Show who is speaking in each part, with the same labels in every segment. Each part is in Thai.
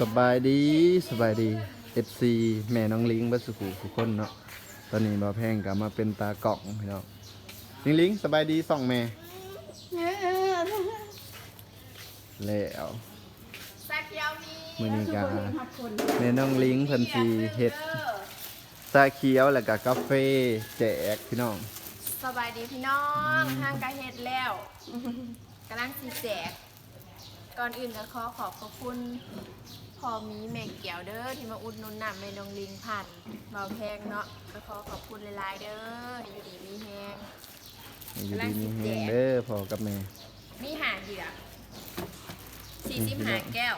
Speaker 1: สบายดีสบายดี FC แม่น้องลิงบัสสุขุทุกคนเนาะตอนนี้บ่าวแพงกลับมาเป็นตากล่องพี่น้องลิงลิงสบายดีส่องแม่แล้ว
Speaker 2: สักเดียวนี้
Speaker 1: มื้อนี้ก็แม่น้องลิงเพิ่นสิเฮ็ดชาเขียวแล้วก็กาแฟแจกพี่น้อง
Speaker 2: สบายดีพี่น้องห้างกะเฮ็ดแล้วกำลังสีแจก ก่อนอื่นก็ขอขอบพระคุณพอมีแม่เกี่ยวเด้อที่มาอุดหนุนนำแม่น้องลิงผ่านเบาแพงเนาะก็ขอขอบคุณหลายๆเด้อให้อยู่ดีมีแฮง
Speaker 1: ให้อยู่ดีมีแฮงเด้อพ่อกับแม่
Speaker 2: มีหาเหยื่อสี่สิบหาแก้ว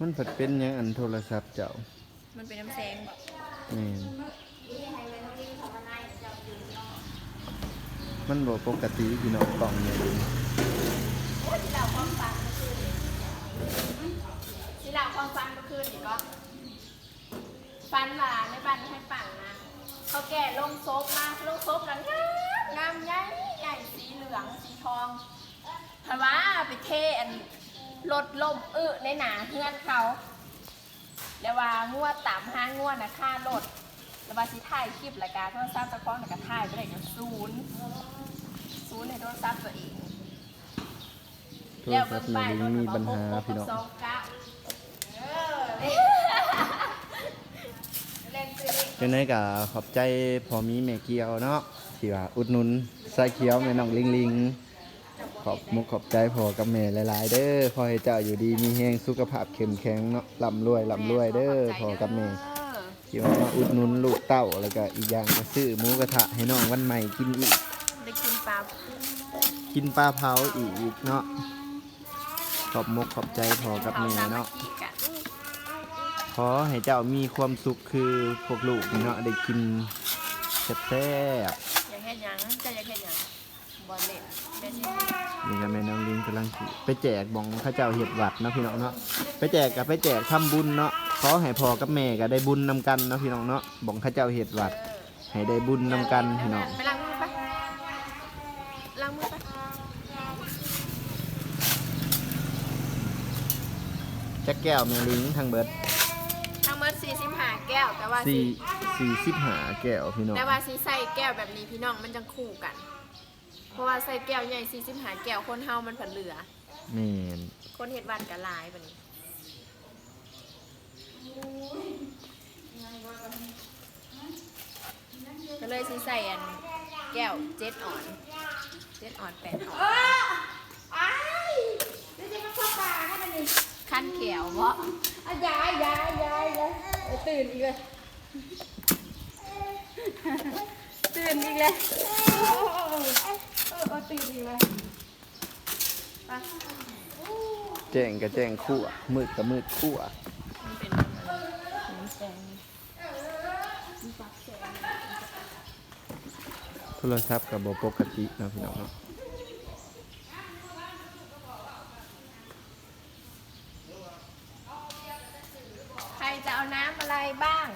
Speaker 1: มันเพิ่นเป็นหยังอันโทรศัพท์เจ้า
Speaker 2: มันเป็นน้ำแสงบอก
Speaker 1: แม่นมันบ่ปกติพี่น้องกล่องเนี่ย
Speaker 2: ที่เราความฟังเมื่อคืน ที่เราความฟังเมื่อคืนนี่ก็ฟันหลาในบ้านให้ปั่นนะเขาแก่ลงซบมาลงซบแล้วงามงามใหญ่ใหญ่สีเหลืองสีทองพราว่าไปเทอันรถลมอึในหนาเพื่อนเขา แล้วว่างวดต่ำห้างวดนะค่ารถแล้วว่าสิถ่ายคลิปรายการโทรศัพท์ตะก้อนแต่ก็ถ่ายไปได้กันศูนย์ศูนย์ในโทรศัพท์ตัวเอง
Speaker 1: ทรศัพท์แม่ลิงมีปัญหาพี่น้อง
Speaker 2: สองเก้าเออเล่นซื้อเลข
Speaker 1: จังไดก็ขอบใจพอมีแม่เกียวเนาะที่ว่าอุดหนุนสายเขียวแม่น้องลิงลิงขอบมุกขอบใจพ่อกับแม่หลาย ๆ เด้อขอให้เจ้าอยู่ดีมีแฮงสุขภาพเข้มแข็งเนาะร่ำรวยร่ำรวยเด้อพ่อกับแม่ที่ว่ามาอุดหนุนลูกเต้าแล้วก็อีกอย่างก็ซื้อหมูกระทะให้น้องวันใหม่กินอีก
Speaker 2: ได้กินปลา
Speaker 1: กินปลาเผาอีกเนาะ ขอบมุกขอบใจพ่อกับแม่เนาะ
Speaker 2: อีกอะ
Speaker 1: ขอให้เจ้ามีความสุขคือพวกลูกนี่เนาะได้กินแซ่บๆ
Speaker 2: อยากเห็นยังจะอยากเห็นยังบอลเล่นเป็นยังไง
Speaker 1: นี่ก็แม่น้องลิงกำลังสิไปแจกบองเข้าเจ้าเห็ดหวัดเนาะพี่น้องเนาะไปแจกกับไปแจกทำบุญเนาะขอให้พ่อกับแม่ก็ได้บุญนำกันเนาะพี่น้องเนาะบองเข้าเจ้าเห็ดหวัดให้ได้บุญนำกันพี่น้อง
Speaker 2: ไปล้างมือไปล้างมือไป
Speaker 1: จักแก้วแม่ลิงทางเบิด
Speaker 2: ทั้งหมดสี่สิบห้าแก้ว แต่ว่า
Speaker 1: สี่
Speaker 2: สี
Speaker 1: สี่สิบหาแก้วพี่น้อง
Speaker 2: แต่ว่าสีใส่แก้วแบบนี้พี่น้องมันจะคู่กัน เพราะว่าใส่แก้วใหญ่สี่สิบห้าแก้วคนเฮามันผันเหลือ
Speaker 1: แม่น
Speaker 2: คนเฮ็ดวันกับลายปะนี้ก็เลยสิใส่อันแก้วเจ็ดอ่อนเจ็ดอ่อนแปดอ่อน
Speaker 3: ไอ้แล้วจะมาเข้าป่าให้มันนี่
Speaker 2: ขั้นเขียวเพราะ
Speaker 3: อะยายยายยายยายเออตื่นอีกเลย ตื่นอีกเลยเออเออเออตื่นอีกเลย
Speaker 1: แจ้งก็แจ้งคู่มืดก็มืดคู่
Speaker 2: มันเป็น
Speaker 1: โทรศัพท์กับบปกติเนาะพี่น้องเนาะ
Speaker 2: ใคร จะเอาน้ำอะไรบ้าง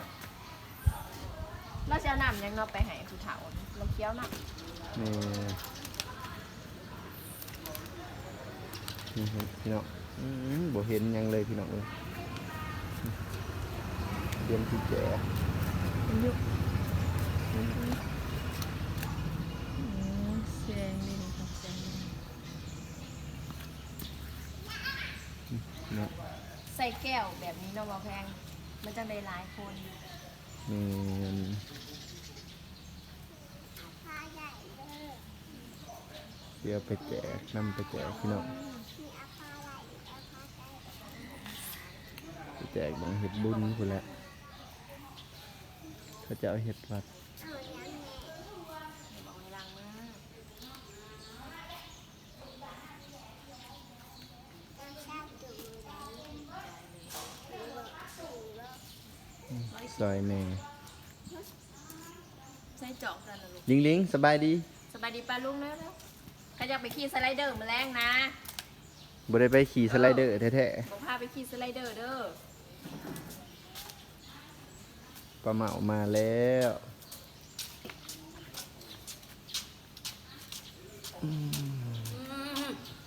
Speaker 2: เราจะเอาน้ำยังเราไปให้ผู้เฒ่าเราเคี้ยวน้ำ
Speaker 1: แม่นี่ครับพี่น้องอืมบ่เห็นหยังเลยพี่น้องเลยเตรียมที่แจก
Speaker 2: เป็นยุคแสดงดีนะครับแสดง
Speaker 1: เนาะ
Speaker 2: ใส่แก้วแบบนี้เนาะบ่แพง มันจะมีหลายคน
Speaker 1: แม่นเดี๋ยวไปแจกนำไปแจกพี่น้องไปแจกบังเห็ดบุญพุ่นแหละเขาจะเอาเห็ดวัด
Speaker 2: บอกให้ล้างมือ
Speaker 1: ซอยแม่
Speaker 2: ใส่จอกกันนะลูก
Speaker 1: ลิงลิงสบายดี
Speaker 2: สบายดีป้าลุงแล้วแล้วใครอยากไปขี่สไลเดอร์มาแรงนะ
Speaker 1: บ่ได้ไปขี่สไลเดอร์แท้
Speaker 2: บอกพาไปขี่สไลเดอร์เด้อ
Speaker 1: ๆปลาเหมามาแล้ว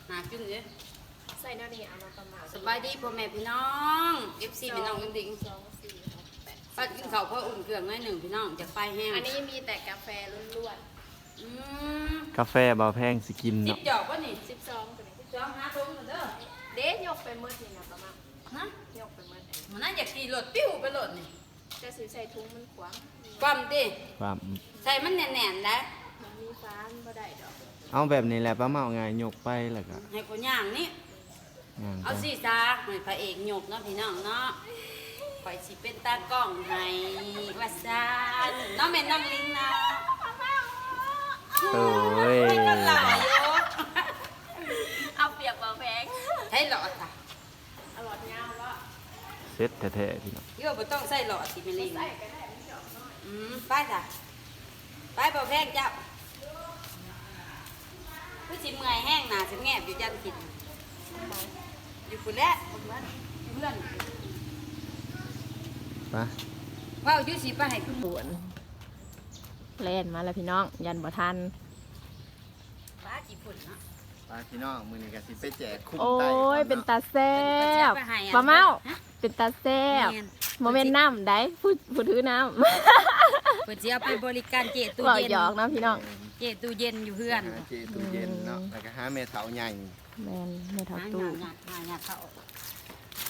Speaker 4: หากินเลย
Speaker 2: ใส่แนวนี้เอามาประมาณ
Speaker 3: สบายดีพ่อแม่พี่น้อง FC พี่น้องดิง
Speaker 2: สองสี่หกแปด
Speaker 3: ๆปัดกินข้าวเพราะอุ่นเครื่องหน้อยหนึ่งพี่น้องจากไฟแห้ง
Speaker 2: อันนี้มีแต่กาแฟล้วน
Speaker 3: อืม
Speaker 1: กาแฟเบาแพงสิกิน
Speaker 3: สิบ
Speaker 1: เนาะ
Speaker 3: หยอกวะนี่
Speaker 2: ๆสิบสองตัวนี้
Speaker 3: สิบสองหาตรงกันเด้อ
Speaker 2: เด็ยกไปเมื่อนี่นะประมาณ
Speaker 3: ฮะ
Speaker 2: ยกไปเมื่อไหร่
Speaker 3: มันน่าอยากขี่รถปิ้วไปรถนี่
Speaker 2: จะซื้อใส่ถุงมันขวาง
Speaker 3: ความดิ
Speaker 1: ความ
Speaker 3: ใส่มันแน่นๆนะ
Speaker 2: มันมีฟ้ามันบ่ได้ดอก
Speaker 1: เอาแบบนี้แหละป้าเมาไงยกไปแล้วก็
Speaker 3: ให้คนย่างนี่
Speaker 1: ย่างไป
Speaker 3: เอาสีซาให้พระเอกหยกเนาะพี่น้องเนาะ ปล่อยสิเป็นตากล้องให้ว่าซานเน้องแม่น้องลิงเนาะ
Speaker 1: โอ้ย
Speaker 3: ไม่ก็หล่ออยู่
Speaker 2: เอาเปียกเบาแพง
Speaker 3: ให้หลอดค่ะ
Speaker 2: อร่อยเงาแล้ว
Speaker 1: เซ็ตแท้ๆพี่น้อง
Speaker 3: เยอะบ่ต้องใส่หลอดสิแม่ลิง
Speaker 2: ใส่ก็ได้ไม่ดอกน้อย
Speaker 3: อืมไปจ้ะไปบ่แพงเจ้าผู้สิเมื่อยแห้งหนาสิแงบอยู่ยันกินอยู่คุณแหละเพื่อน
Speaker 1: ไป
Speaker 3: เว่าอยู่สิไปให้คุณ
Speaker 2: สวนเล่นมาแล้วพี่น้อง ยันบ่ทัน
Speaker 3: ป้าจีฝุ่นเนาะ
Speaker 1: ไปพี่น้องมื้อนี้ก็สิไปแจกคุ้ม
Speaker 2: โอ้
Speaker 1: ไต้
Speaker 2: ยเป็นตาแซ่บ
Speaker 3: ไปให้อัน
Speaker 2: ปลาเมา
Speaker 3: ฮะ
Speaker 2: เป็นตาแซ่บ
Speaker 3: แม่น
Speaker 2: โมเมนต์น้ำได้ผู้ผู้ถือน้
Speaker 3: เปิดสิเอาไปบริการเจำตู้
Speaker 2: บอก
Speaker 3: เย็น
Speaker 2: หยอกนะพี่น้อง
Speaker 3: เจตู้เย็นอยู่เพื่อน
Speaker 1: หาเจตู้เย็นเนาะแล้วก็หาแม่เฒ่าใหญ่
Speaker 2: แมนไม่ทับ
Speaker 3: หา
Speaker 2: ตู้
Speaker 3: หยาดหาหยาดเข้า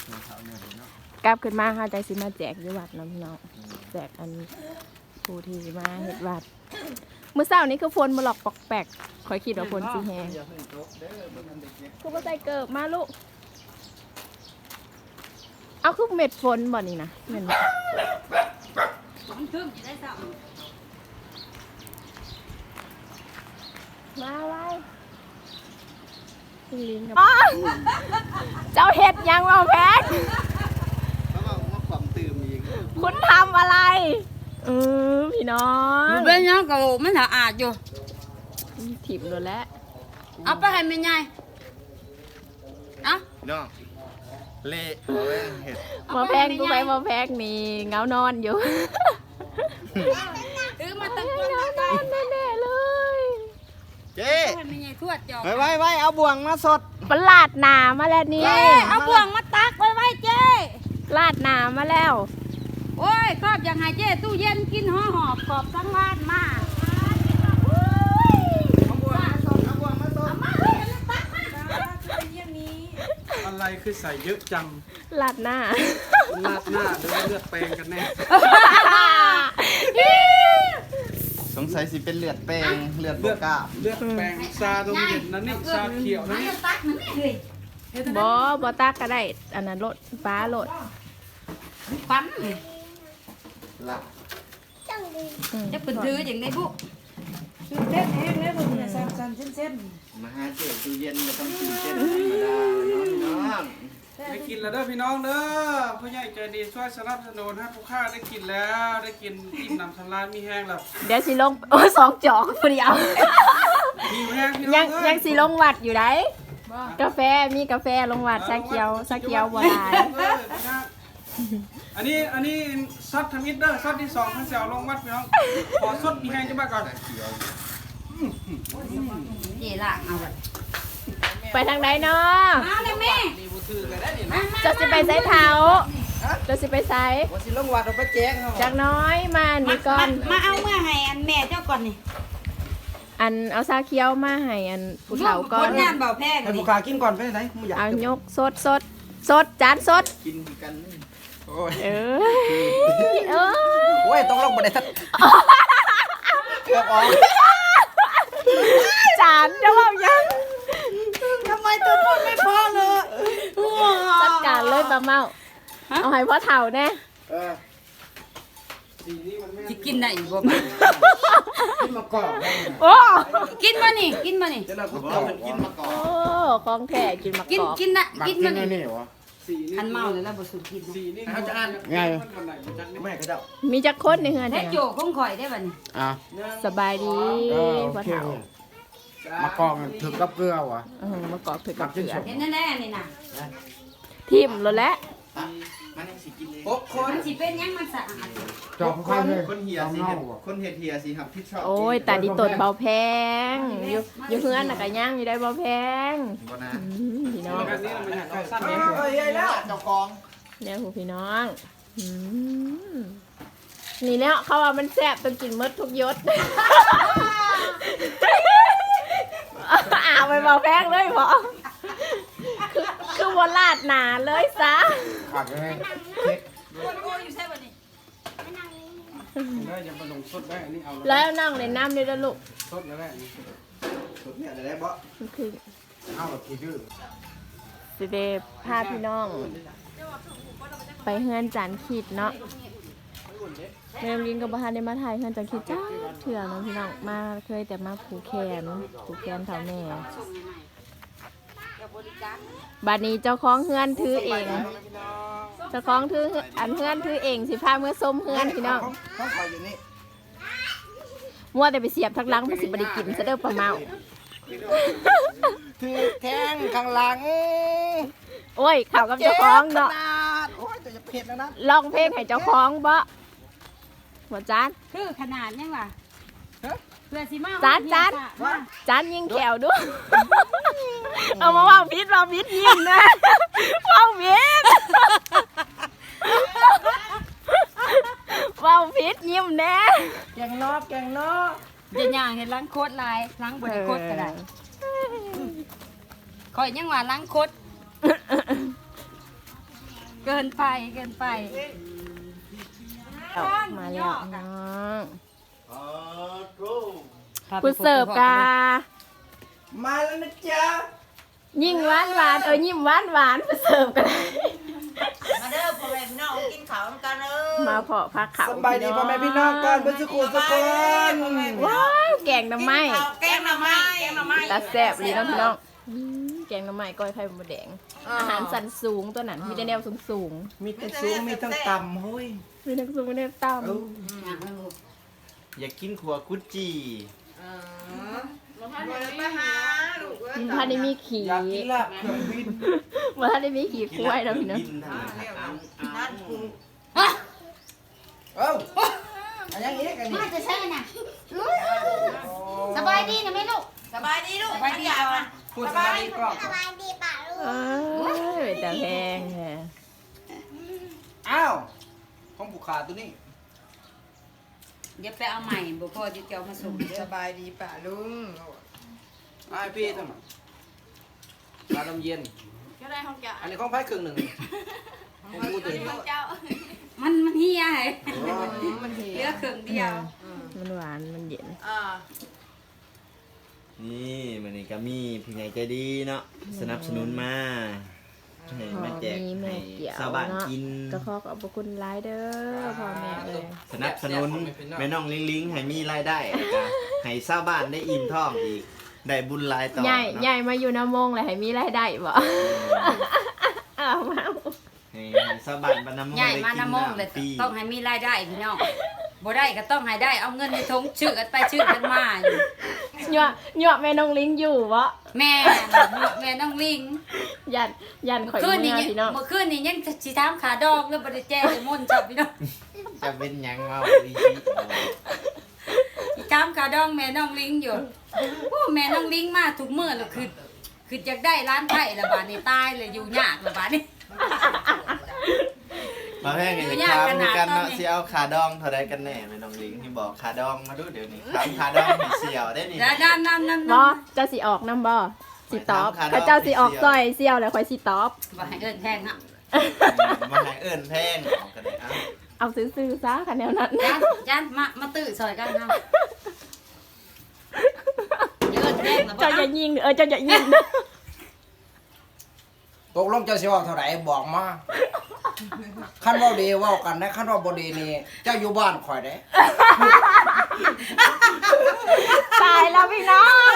Speaker 1: แม่เฒ่าใหญ่เนาะ
Speaker 2: กลับขึ้นมาค่ะใจสิมาแจกอยู่วัดนะพี่น้องแจกอันผู้ที่มาเฮ็ดวัดเมื่อเช้านี้คือฝนมาหลอกปอกแปกคอยคิดว่าฝนสิแฮง
Speaker 1: อย่าเพิ่งตกเด้อบ่ทันได้เก็บ
Speaker 2: คือบ่ใส่เกิบมาลูกเอาคือเม็ดฝนบ่นี่นะแม่นบ่
Speaker 3: มันทึมอยู่ได้ซ้
Speaker 2: มาไว้ลิงกับเจ้าเฮ็ดยังบ่แพก
Speaker 1: เพราะว่ามาความตื่มอีก
Speaker 2: คุณทำอะไร เออพี่น้อง
Speaker 3: มันเป็นยังก็มันสะอาดอยู่
Speaker 2: ถิ่มโดนแล้ว
Speaker 3: เอาไปให้แม่ใหญ่เอะ
Speaker 1: พี่น้องเละเอาไว้เฮ็ด
Speaker 2: มาแพงกูไปมาแพงนี่เงานอนอยู่
Speaker 3: ถือมาตั้ง
Speaker 2: เง
Speaker 3: ตัวาตั้ง
Speaker 2: นอนแน่ๆเลย
Speaker 1: เจ๊
Speaker 3: ให้แม่ใหญ่ทวดจอก
Speaker 1: ไว้ไว้ไว้เอาบ่วงมาสด
Speaker 2: ประหลาดหนามาแล้วนี่
Speaker 3: เจ้เอาบ่วงมาตักไว้ไว้เจ้
Speaker 2: ลาดหนามาแล้ว
Speaker 3: โอ้ยครอบอยากให้เจ้ตู้เย็นกินห่อหอบขอบทั้งร้านมา
Speaker 1: เอาบ่วงมาสดเอาบ่วงม
Speaker 4: อะไรคือใส่เยอะจัง
Speaker 2: ลาดหน้า
Speaker 4: ลาดหน้าหรือว่าเลือดแปลงกันแน่
Speaker 1: สงสัยสิเป็นเลือดแป้งเลือด
Speaker 4: เลื
Speaker 1: บ่
Speaker 4: อด
Speaker 1: กล้า
Speaker 4: เลือดแปลงซาตรงเย็นนั่นนี่ซาเขียวนั่นนี่
Speaker 2: บอบอตากก็ได้อันนั้นรถป้ารถ
Speaker 3: ปั๊ม
Speaker 1: ละ
Speaker 3: จะเป็นถืออย่างไรบุ
Speaker 1: มาหาเจ๊ตู้เย็นก็ต้องกินเจ๊ธรรมดาเนาะพี่น้อง
Speaker 4: ได้กินแล้วเด้อพี่น้องเด้อผู้ใหญ่ใจดีช่วยสนับสนุนให้ผู้ค้าได้กินแล้วได้กินอิ่มหนำสำราญมีแห้งแล้ว
Speaker 2: เดี๋ยวสิลงโอ้ยสองจอกคนเดียว
Speaker 4: มีแห้งพี่น้อง
Speaker 2: ยัง
Speaker 4: เอ้
Speaker 2: ยังสิลงวัดอยู่ไหนกาแฟมีกาแฟลงวัดชาเขียวชาเขียวบัวลาย
Speaker 4: เออพี่น้องอันนี้อันนี้ซอสทมิดเด้อซอสที่สองท่านเสี่ยวลงวัดพี่น้องขอซดมีแห้งจะบ้าก่อน
Speaker 1: เขียว
Speaker 3: เจล่ะเอาไว้
Speaker 2: ไปทางไหนเนาะ
Speaker 3: มาเลยแม่
Speaker 4: นี่บูถือเลยได้ดินะ
Speaker 2: จะสิไปใส่เท้าจะสิไปใส่
Speaker 4: ว่าสิลงวัดเอาไปแจ้งเขา
Speaker 2: จากน้อยมานี่ก่อน
Speaker 3: มาเอาเมื่อให้อันแม่เจ้าก่อนนี่
Speaker 2: อันเอาชาเขียวมาให้อันผู้เฒ่าก่อน
Speaker 3: ผลงานเบาแพง
Speaker 4: ให้
Speaker 3: นี่
Speaker 4: ผู้ค้ากินก่อนไปไหนไม่อยาก
Speaker 2: เอายกสดสดสดจานสด
Speaker 1: กินกันนี่
Speaker 4: โอ้ย
Speaker 2: เออเออ
Speaker 4: โอ้ยต้องลงบันไดทัดเกือบออก
Speaker 2: จานจะว่ายัง
Speaker 3: ทำไมตัวพูดไม่พอเลย
Speaker 2: จัดการเลยปลาเมาเอาให้พ่อเฒ่าแน่
Speaker 1: เออ
Speaker 4: สีนี้มันไม่
Speaker 3: จะกินได้อยู่บ่บ้า
Speaker 4: ขึ้นมากรอบได้
Speaker 2: โอ้
Speaker 3: กินมานี่ กินมานี่
Speaker 4: จะเราพูด
Speaker 1: เอามันกินมาก่อ
Speaker 2: โอ้
Speaker 1: น
Speaker 2: ของแท้กินมะ
Speaker 3: กิน
Speaker 2: กอก
Speaker 3: กินนะกินมานี่
Speaker 4: สีนี้
Speaker 3: อันเมาเลยแล้วบ่สุกินนะ
Speaker 4: สีนี่เขาจะอ่าน
Speaker 1: ไง
Speaker 4: แม่ก็จะ
Speaker 2: มีจักคนในเฮือน
Speaker 3: แท้
Speaker 2: เนี่ย
Speaker 3: โจคงข่อยได้บัดนี้
Speaker 5: อะ
Speaker 2: สบายดีพ่อเฒ่ามา
Speaker 5: กองถึงกับเกลือวะ
Speaker 2: เออมะกอกถือกับเกลือ
Speaker 3: เห็นแน่ๆนี่น่ะ
Speaker 2: ทิ่มแล้วแหละ
Speaker 1: อะ มันยังสิกินเอง
Speaker 4: หกคน
Speaker 3: มันสิเป็นหยังมันสะอาด
Speaker 5: จอบใครเลย
Speaker 1: คนเหียสิเฮ็ดคนเฮ็ดเหียสิครับที่ชอบ
Speaker 2: โอ้ยตาดีตดเบาแพงอยู่อยู่เพื่อนน่ะก็ย่างอยู่ได้เบาแพง
Speaker 1: บ่นะ
Speaker 2: อืมพี่น้อง
Speaker 4: แบบนี้มันอยากเอาสั้นนี้
Speaker 1: เอ้ยแล้วเจ้าของ
Speaker 2: เนี่ยผู้พี่น้องอืมนี่แล้วเขาว่ามันแซ่บต้องกินหมดทุกยศอาไปเบาแพงเลยพอคือคือ บนลาดหนาเลยซะ
Speaker 5: ขาดเลยเค้ก
Speaker 4: ได้ยังมาลงสดได้อันนี้เอา
Speaker 2: แล้วนั่งในน้ำด้วยนะลูก
Speaker 4: สดแล้วได้อันนี้
Speaker 1: สุดเนี่ยได้บ่
Speaker 2: มันคือ
Speaker 5: เอาแบบกี่ดื้อ
Speaker 2: สิเดพาพี่น้อง ไปเฮือนจันขีดเนาะแม่ลิงกับบ้านได้มาถ่ายเฮือนจันขีดจ้าเถื่อเนาะพี่น้องมาเคยแต่มาผูกแขนผูกแขนเท่าแม่
Speaker 3: ส่งใหม่ๆกั บบริการ
Speaker 2: บัดนี้เจ้าของเฮือนถือเอง เจ้าของถืออันเฮือนถือเองสิพาเมื่อส้มเฮือนพี่น้อง
Speaker 1: เขาขออยู่นี่
Speaker 2: มัวแต่ไปเสียบทักหลังมันสิบริกินซะเด้อปลาเมา
Speaker 1: ถือแทงข้างหลัง
Speaker 2: โอ้ยเข่ากับเจ้าของเนาะ
Speaker 1: โอ้ยจะเผ็ดแล้วนะ
Speaker 2: ลองเพลงให้เจ้าของบ่หัวจาน
Speaker 3: คือขนาดยังวะเพื่อสิมา
Speaker 2: จานจาน
Speaker 3: ว่า
Speaker 2: จานยิงแขวด้วยเอามาว่าวพิษว่าวพิษยิงนะว่าวพิษว่าวพิษยิ้มแน่
Speaker 1: แกงนอกแกงนอก
Speaker 3: จะย่างเห็นล้างโคตรลายล้างบริโคตรก็ได้คอยยังว่าล้างโคตรเกินไปเกินไป
Speaker 2: เอามาแล้วน้อง
Speaker 1: อ๋อโก
Speaker 2: ผู้เสิร์ฟกา
Speaker 1: มาแล้วนะจ๊ะ
Speaker 2: ยิ่งหวานหวานเออยิ้มหวานหวานผู้เสิร์ฟกัน
Speaker 6: มาเด้อพ่อแม่พี่น้องกินข้าวกันเด้อ
Speaker 2: มาเพาะพักเขา
Speaker 1: สบายดีพ่อแม่พี่น้องกันเพื่อนสุขุมสุขน
Speaker 2: ว้าวแกงหน้ำไม้
Speaker 6: แกงหน่อไม้แกงหน่อไม้
Speaker 2: ตาแซ่บเลยเนาะพี่น้องอืมแกงหน้ำไม้ก้อยไข่มดแดง อาหารสันสูงตัวนั้นมีแต่แนวสูงสูง
Speaker 1: มีทั้งสูงมีทั้งต่ำเฮ้ย
Speaker 2: ๆมีทั้งสูงมีทั้งต่
Speaker 1: อยากกินขัวกุจี
Speaker 6: มาหาลูกเอ้ยำ
Speaker 2: มันได้มีขี่
Speaker 1: อยากกินลาบเครื่องบิน
Speaker 2: มันได้มีขี่ควายแล้วพี่น้อง
Speaker 1: กินทางไหนครับ
Speaker 6: นั่นกู
Speaker 1: เอ้าอันยังอีกอันนี้
Speaker 3: มาจะใช่น่ะสบายดีนะแม่ลูก
Speaker 6: สบายดีลูกสบายดีก่อน
Speaker 1: พูดสบายดีก่อน
Speaker 2: เอ้ยแต่แพงแฮะ
Speaker 1: อ้าวของผูกขาตัวนี้
Speaker 3: เดี๋ยวไปเอาใหม่บ่พอจะเจ้ามาส่งเด้
Speaker 6: ส
Speaker 3: อบา
Speaker 6: ยดีป่ะลุง
Speaker 4: ไอ้พี่ทำไมปลาดำเย็น
Speaker 2: ก็ได้ของแก
Speaker 4: อันนี้ของไผ่ครึ่งหนึ่งของกูตัวนี้
Speaker 2: เจ้า
Speaker 3: มันมันเฮียไอ้
Speaker 6: มันเหี
Speaker 3: เหลือครึ่งเดียว
Speaker 2: มันหวานมันเย็น
Speaker 6: อ่า
Speaker 1: นี่มันนี่ก็มีผู้ใหญ่ใจดีเนาะสนับสนุนมา ให้
Speaker 2: พอ
Speaker 1: มาแจก
Speaker 2: มีแม่
Speaker 1: ให้
Speaker 2: เกี่ยว
Speaker 1: ชาวบ้าน
Speaker 2: เนาะ
Speaker 1: กิน
Speaker 2: ก็ขอขอบพระคุณหลายเด้อพ่อแม่เลย
Speaker 1: สนับสนุนแม่น้องลิงลิงให้มีรายได้แล้วก็ให้ชาวบ้านได้อิ่มท้องอีก ได้บุญหลายต่อ
Speaker 2: ใหญ่
Speaker 1: เนาะ
Speaker 2: ใหญ่มาอยู่น้ำมงเลยให้มีรายได้บ่เอามา
Speaker 1: ให้ให้ชาวบ้านบ้านน้ำมง
Speaker 3: ใหญ่
Speaker 1: ได้
Speaker 3: มา
Speaker 1: กิน
Speaker 3: น้ำมงเลย
Speaker 1: น้ำฟรี
Speaker 3: ต้องให้มีรายได้พี่น้อง บ่ได้ก็ต้องให้ได้เอาเงินในทงชื่อกันไปชื่อกันมาอยู่
Speaker 2: หยวหยวแม่น้องลิงอยู่บ่
Speaker 3: แม่แม่น้องลิง
Speaker 2: ยันยันข่อย
Speaker 3: คืน
Speaker 2: เมื่
Speaker 3: นี้
Speaker 2: อ
Speaker 3: ยัง
Speaker 2: พี่น้อง
Speaker 3: เมื่อคืนนี้ยังสิถามขาดองแล้วบ่ได้แจ้งเลยมุ่นจับพี่น้อง
Speaker 1: จะเป็นหยังเอาดี
Speaker 3: สิถามขาดองแม่น้องลิงอยู่โอ้แม่น้องลิงมาทุกมื้อแล้วคือคืออยากได้ร้านไผ่ละบาดนี้ตายเลยอยู่ยากละบาดนี้
Speaker 1: มาแพงกัน
Speaker 3: อยู่
Speaker 1: จะ
Speaker 3: ยาก
Speaker 1: ถาม
Speaker 3: ขนาด
Speaker 1: กัน
Speaker 3: ตอน
Speaker 1: เนาะ
Speaker 3: นี้
Speaker 1: สิเอาขาดองเท่าใดกันแน่แม่น้องลิงที่บอกขาดองมาดูเดี๋ยวนี้ถามขาดองให้เสี่ยวได้นี่
Speaker 3: ด้านนั้นนั้น
Speaker 2: บ่เจ้าสิออกน้ำบ่สิตอบ
Speaker 1: ถามค่ะ
Speaker 2: ข้าเจ้าสิออกซอยเสี่ยวแล้วข่อยสิตอบ
Speaker 3: บ่ให้เอิ้นแพงฮะ
Speaker 1: มาให้เอิ้นแพงเอากันเลยอะ
Speaker 2: เอาซื้อๆซะคะแนนนั้น
Speaker 3: จานจานมามาตื้อซอยกันเฮาเอิ้นแพงแล้วบ่
Speaker 2: เจ้าจะยิงเออเจ้าจะยิง
Speaker 5: ตกลงเจ้าสิเว่าเท่าไหร่บอกมา คันเว่าดีเว่ากันนะคันเว่าบ่ดีนี่เจ้าอยู่บ้านข่อยเด้
Speaker 2: ตายแล้วพี่น้อง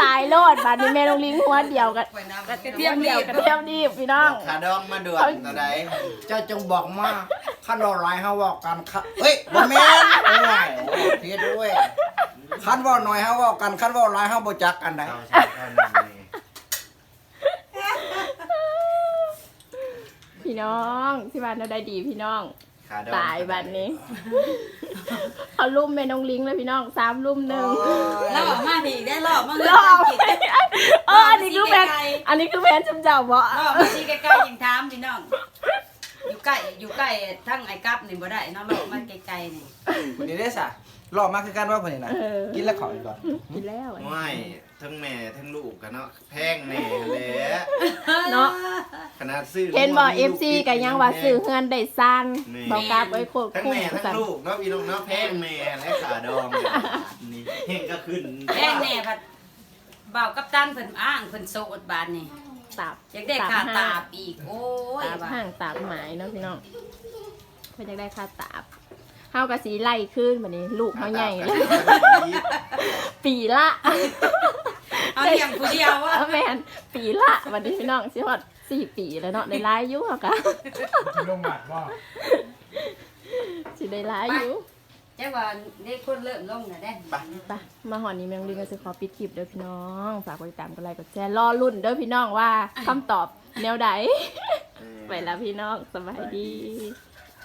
Speaker 2: ตายโลดบัดนี้แม่น้องลิงหัวเดียวกัน
Speaker 6: ไปน้ำ
Speaker 2: กระเทียมเดียวกระเทียมดีบพี่น้อง
Speaker 1: ขาดองมาด่วนเท่าใด
Speaker 5: เจ้าจงบอกมาคันเว่าหลายเฮาเว้ากันคันเฮ้ยบ่แม่นโอ้ยเพียด้วยคันเว่าน้อยเฮาเว้ากันคันเว่าหลายเฮาบ่จักกันได้
Speaker 1: เอาใช่เอานั่นเลย
Speaker 2: พี่ น้องที่บ้านเราได้ดีพี่น้อง
Speaker 1: ขาดอง
Speaker 2: ตายบัดนี้เอาลุ่มแม่น้องลิงเลยพี่น้องสามลุ่มหนึ่ง
Speaker 3: เราออกมาดีได้รอบมา
Speaker 2: รอบเอออันนี้คือแผนอันนี้คือแผนจำเจ้าบ่
Speaker 3: รอบมาที่ใกล้ๆอย่างถามพี่น้องอยู่ ใกล้อยู่ใกล้ทั้งไอ้กับนี่บ่ได้เนาะรอบมาไกลๆนี่
Speaker 5: วันนี้ได้สะรอบมากคือกันว่าคนนี้นะ
Speaker 2: เออ
Speaker 5: กินแล้วขออีกก่อน
Speaker 2: กินแล้ว
Speaker 1: ไม่ทั้งแม่ทั้งลูกกันเนาะแพงแน่เลย
Speaker 2: เนาะ
Speaker 1: ขนาดซื้อ
Speaker 2: เห็นบ่เอฟซีก็ยังว่าซื้อเฮือนได้สั้น
Speaker 1: แม่
Speaker 2: บอกกลับไว้โคตร
Speaker 1: ทั้ง
Speaker 2: คุ้ม
Speaker 1: แม่ทั้ง
Speaker 2: สั่น
Speaker 1: ลูกเนาะพี่น้องเนาะแพงแม่และขาดองนี่เฮงก็ขึ้น
Speaker 3: แม่แน่พัดเบากับตันเพิ่นอ้างเพิ่นโสดบานนี่
Speaker 2: ตับ
Speaker 3: อยากได้ค่าตาบอีก โอ้ย
Speaker 2: ตาบ
Speaker 3: ว่า
Speaker 2: ห่างตาบหมายเนาะพี่น้องเพิ่นอยากได้ค่าตาบเฮาก็สีไล่ขึ้นบัดนี้ ลูกเฮาใหญ่แล้ว ปีละ
Speaker 3: เอาเลี้ยงผู้เดียวว่า
Speaker 2: เออแม่นปีละบัดนี้พี่น้องสิฮอดสี่ปีแล้วเนาะได้หลายอยู่เฮาก็
Speaker 7: ลงหมัดบ่
Speaker 2: สิได้หลายอยู่
Speaker 3: จังว่าได้คนเริ่มลงน่ะได้
Speaker 2: ไปมาหอนนี้แมงลิงก็สิขอปิดคลิปเด้อพี่น้อง ฝากกดติดตามกดไลค์กดแชร์รอรุ่นเด้อพี่น้องว่าคำตอบแนวใด ไปแล้วพี่น้องสบายดี
Speaker 1: บ